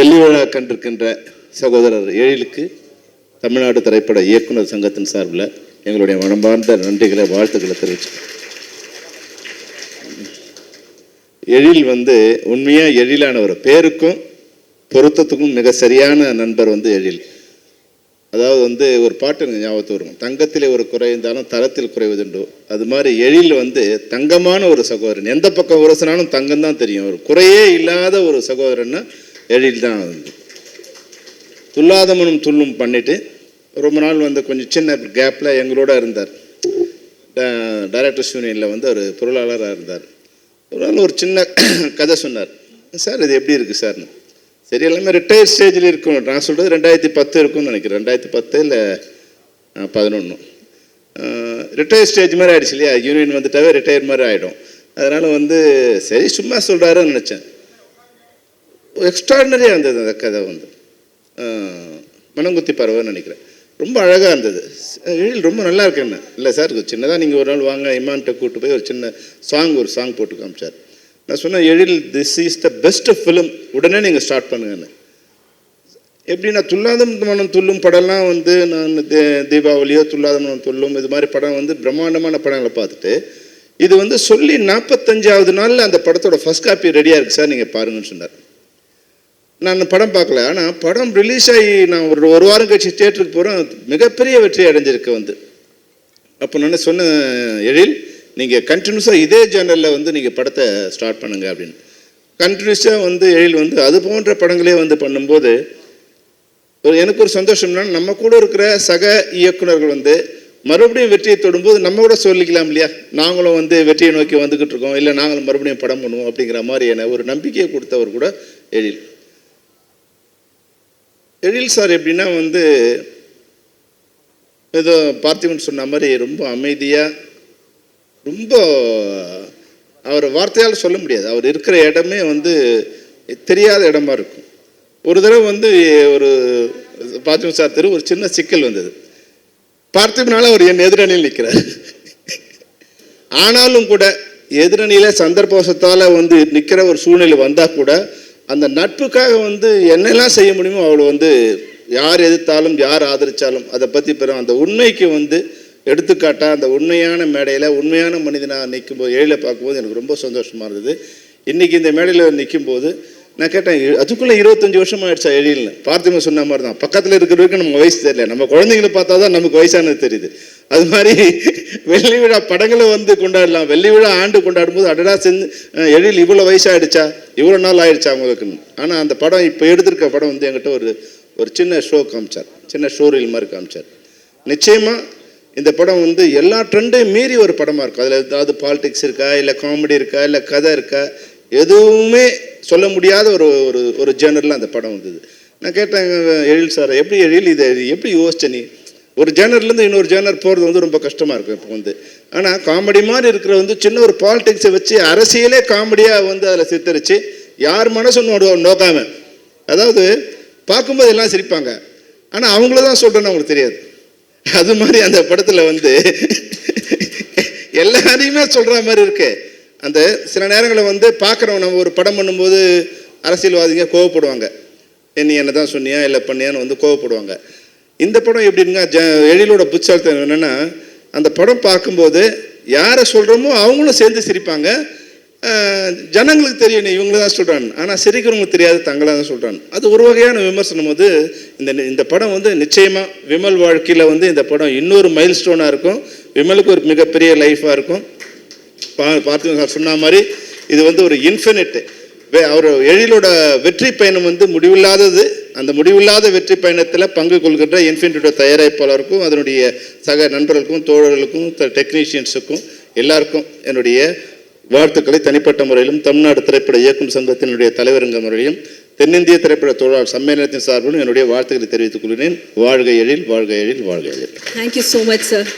வெள்ளி விழா கண்டிருக்கின்ற சகோதரர் எழிலுக்கு தமிழ்நாடு திரைப்பட இயக்குனர் சங்கத்தின் சார்பில் எங்களுடைய மனமார்ந்த நன்றிகளை வாழ்த்துக்களை தெரிவிச்சு எழில் வந்து உண்மையாக எழிலானவர். பேருக்கும் பொருத்தத்துக்கும் மிக சரியான நண்பர் வந்து எழில். அதாவது வந்து ஒரு பாட்டு எனக்கு ஞாபகத்து வரும். தங்கத்திலே ஒரு குறை இருந்தாலும் தரத்தில் குறைவதுண்டோ. அது மாதிரி எழில் வந்து தங்கமான ஒரு சகோதரன். எந்த பக்கம் உரசனாலும் தங்கம் தான் தெரியும். ஒரு குறையே இல்லாத ஒரு சகோதரன்னா எழில் தான் வந்து துல்லாத மனம் துள்ளும் பண்ணிவிட்டு ரொம்ப நாள் வந்து கொஞ்சம் சின்ன கேப்பில் எங்களோட இருந்தார். டைரக்டர்ஸ் யூனியனில் வந்து ஒரு பொருளாளராக இருந்தார். ஒரு நாள் ஒரு சின்ன கதை சொன்னார். சார் இது எப்படி இருக்குது சார்னு? சரி எல்லாமே ரிட்டையர் ஸ்டேஜில் இருக்கும். நான் சொல்கிறது ரெண்டாயிரத்தி பத்து இருக்கும்னு நினைக்கிறேன். ரெண்டாயிரத்தி பத்து இல்லை பதினொன்று ரிட்டையர் ஸ்டேஜ் மாதிரி ஆகிடுச்சு இல்லையா? யூனியன் வந்துட்டாவே ரிட்டையர் மாதிரி ஆகிடும் அதனால் வந்து சரி சும்மா சொல்கிறாருன்னு நினச்சேன். எக்ஸ்ட்ராடினரியாக இருந்தது அந்த கதை வந்து. மனங்குத்தி பறவைன்னு நினைக்கிறேன். ரொம்ப அழகாக இருந்தது. எழில் ரொம்ப நல்லா இருக்கு என்ன? இல்லை சார் சின்னதாக நீங்கள் ஒரு நாள் வாங்க இமான்கிட்ட கூட்டு போய் ஒரு சின்ன சாங் ஒரு சாங் போட்டு காமிச்சார். நான் சொன்னேன் Ezhil this is the best film உடனே நீங்கள் ஸ்டார்ட் பண்ணுங்கன்னு எப்படின்னா துல்லாத மனம் துள்ளும் படம்லாம் வந்து நான் தீ- தீபாவளியோ துல்லாத மனம் துள்ளும் இது மாதிரி படம் வந்து பிரம்மாண்டமான படங்களை பார்த்துட்டு இது வந்து சொல்லி நாற்பத்தஞ்சாவது நாளில் அந்த படத்தோட ஃபர்ஸ்ட் காப்பி ரெடியாக இருக்குது சார் நீங்கள் பாருங்கன்னு சொன்னார். நான் படம் பார்க்கல. ஆனால் படம் ரிலீஸ் ஆகி நான் ஒரு ஒரு வாரம் கழிச்சு தியேட்டருக்கு போகிறேன் மிகப்பெரிய வெற்றி அடைஞ்சிருக்கு வந்து. அப்போ நான் சொன்ன எழில் நீங்கள் கண்டினியூஸாக இதே ஜேனலில் வந்து நீங்கள் படத்தை ஸ்டார்ட் பண்ணுங்க அப்படின்னு. கண்டினியூஸாக வந்து எழில் வந்து அது போன்ற படங்களே வந்து பண்ணும்போது ஒரு எனக்கு ஒரு சந்தோஷம்னா நம்ம கூட இருக்கிற சக இயக்குனர்கள் வந்து மறுபடியும் வெற்றியை தொடும்போது நம்ம கூட சொல்லிக்கலாம் இல்லையா? நாங்களும் வந்து வெற்றியை நோக்கி வந்துக்கிட்டு இருக்கோம். இல்லை நாங்களும் மறுபடியும் படம் பண்ணுவோம் அப்படிங்கிற மாதிரியான ஒரு நம்பிக்கையை கொடுத்தவர் கூட எழில். எழில் சார் எப்படின்னா வந்து ஏதோ பார்த்திபன் சொன்ன மாதிரி ரொம்ப அமைதியாக ரொம்ப அவர் வார்த்தையால் சொல்ல முடியாது. அவர் இருக்கிற இடமே வந்து தெரியாத இடமா இருக்கும். ஒரு தடவை வந்து ஒரு பார்த்திபன் சார் தெரு ஒரு சின்ன சிக்கல் வந்தது. பார்த்திபனால அவர் என் எதிரணியில் நிற்கிறார். ஆனாலும் கூட எதிரணியில் சந்தர்ப்பவசத்தால் வந்து நிற்கிற ஒரு சூழ்நிலை வந்தால் கூட அந்த நட்புக்காக வந்து என்னெல்லாம் செய்ய முடியுமோ அவளை வந்து யார் எதிர்த்தாலும் யார் ஆதரித்தாலும் அதை பற்றி பெறும். அந்த உண்மைக்கு வந்து எடுத்துக்காட்டாக அந்த உண்மையான மேடையில் உண்மையான மனிதனாக நிற்கும்போது ஏழில் பார்க்கும்போது எனக்கு ரொம்ப சந்தோஷமாக இருந்தது. இன்றைக்கி இந்த மேடையில் நிற்கும்போது நான் கேட்டேன் அதுக்குள்ளே இருபத்தஞ்சி வருஷம் ஆயிடுச்சா எழில்னு பார்த்திம சொன்ன மாதிரி தான் பக்கத்தில் இருக்கிறவருக்கு நம்ம வயசு தெரியல. நம்ம குழந்தைங்களை பார்த்தா தான் நமக்கு வயசானது தெரியுது. அது மாதிரி வெள்ளி விழா படங்களை வந்து கொண்டாடலாம். வெள்ளி விழா ஆண்டு கொண்டாடும் போது அடடா செஞ்சு எழில் இவ்வளோ வயசாயிடுச்சா? இவ்வளோ நாள் ஆயிடுச்சா அவங்களுக்குன்னு. ஆனால் அந்த படம் இப்போ எடுத்திருக்க படம் வந்து என்கிட்ட ஒரு ஒரு சின்ன ஷோ காமிச்சார். சின்ன ஷோ ரீல் மாதிரி காமிச்சார். நிச்சயமாக இந்த படம் வந்து எல்லா ட்ரெண்டையும் மீறி ஒரு படமாக இருக்கும். அதில் ஏதாவது பாலிடிக்ஸ் இருக்கா? இல்லை காமெடி இருக்கா? இல்லை கதை இருக்கா? எதுவுமே சொல்ல முடியாத ஒரு ஒரு ஒரு ஜேர்னலில் அந்த படம் வந்தது. நான் கேட்டேன் எழில் சார் எப்படி எழில் இதை எப்படி யோசிச்ச நீ? ஒரு ஜேனர்லேருந்து இன்னொரு ஜேனர் போகிறது வந்து ரொம்ப கஷ்டமாக இருக்கும் இப்போ வந்து. ஆனால் காமெடி மாதிரி இருக்கிற வந்து சின்ன ஒரு பாலிடிக்ஸை வச்சு அரசியலே காமெடியாக வந்து அதில் சித்தரித்து யார் மனசும் நோ நோக்காம அதாவது பார்க்கும்போது எல்லாம் சிரிப்பாங்க. ஆனால் அவங்கள தான் சொல்கிறேன்னு அவங்களுக்கு தெரியாது. அது மாதிரி அந்த படத்தில் வந்து எல்லாரையுமே சொல்கிற மாதிரி இருக்குது அந்த சில நேரங்களில் வந்து பார்க்குறவங்க நம்ம ஒரு படம் பண்ணும்போது அரசியல்வாதிங்க கோவப்படுவாங்க. நீ என்ன தான் சொன்னியா இல்லை பண்ணியான்னு வந்து கோவப்படுவாங்க. இந்த படம் எப்படின்னா ஜ எழிலோட புச்சார்த்தம் என்னென்னா அந்த படம் பார்க்கும்போது யாரை சொல்கிறோமோ அவங்களும் சேர்ந்து சிரிப்பாங்க. ஜனங்களுக்கு தெரியும் நீ இவங்க தான் சொல்கிறான் ஆனால் சிரிக்கிறவங்களுக்கு தெரியாது தங்களாக தான் சொல்கிறான் அது ஒரு வகையான விமர்சனம் வந்து இந்த இந்த படம் வந்து நிச்சயமாக விமல் வாழ்க்கையில் வந்து இந்த படம் இன்னொரு மைல் ஸ்டோனாக இருக்கும். விமலுக்கு ஒரு மிகப்பெரிய லைஃபாக இருக்கும். பா பார்த்து சார் சொன்ன மாதிரி இது வந்து ஒரு இன்ஃபினிட் அவர் எழிலோட வெற்றி பயணம் வந்து முடிவில்லாதது அந்த முடிவில்லாத வெற்றி பயணத்தில் பங்கு கொள்கின்ற இன்ஃபினிட்டோட தயாரிப்பாளருக்கும் அதனுடைய சக நண்பர்களுக்கும் தோழர்களுக்கும் டெக்னீஷியன்ஸுக்கும் எல்லாருக்கும் என்னுடைய வாழ்த்துக்களை தனிப்பட்ட முறையிலும் தமிழ்நாடு திரைப்பட இயக்கும் சங்கத்தினுடைய தலைவருங்க முறையிலும் தென்னிந்திய திரைப்பட தொழிலாளர் சம்மேளனத்தின் சார்பிலும் என்னுடைய வாழ்த்துக்களை தெரிவித்துக் கொள்கிறேன். வாழ்க எழில் வாழ்க எழில் வாழ்க Ezhil. Thank you so much sir.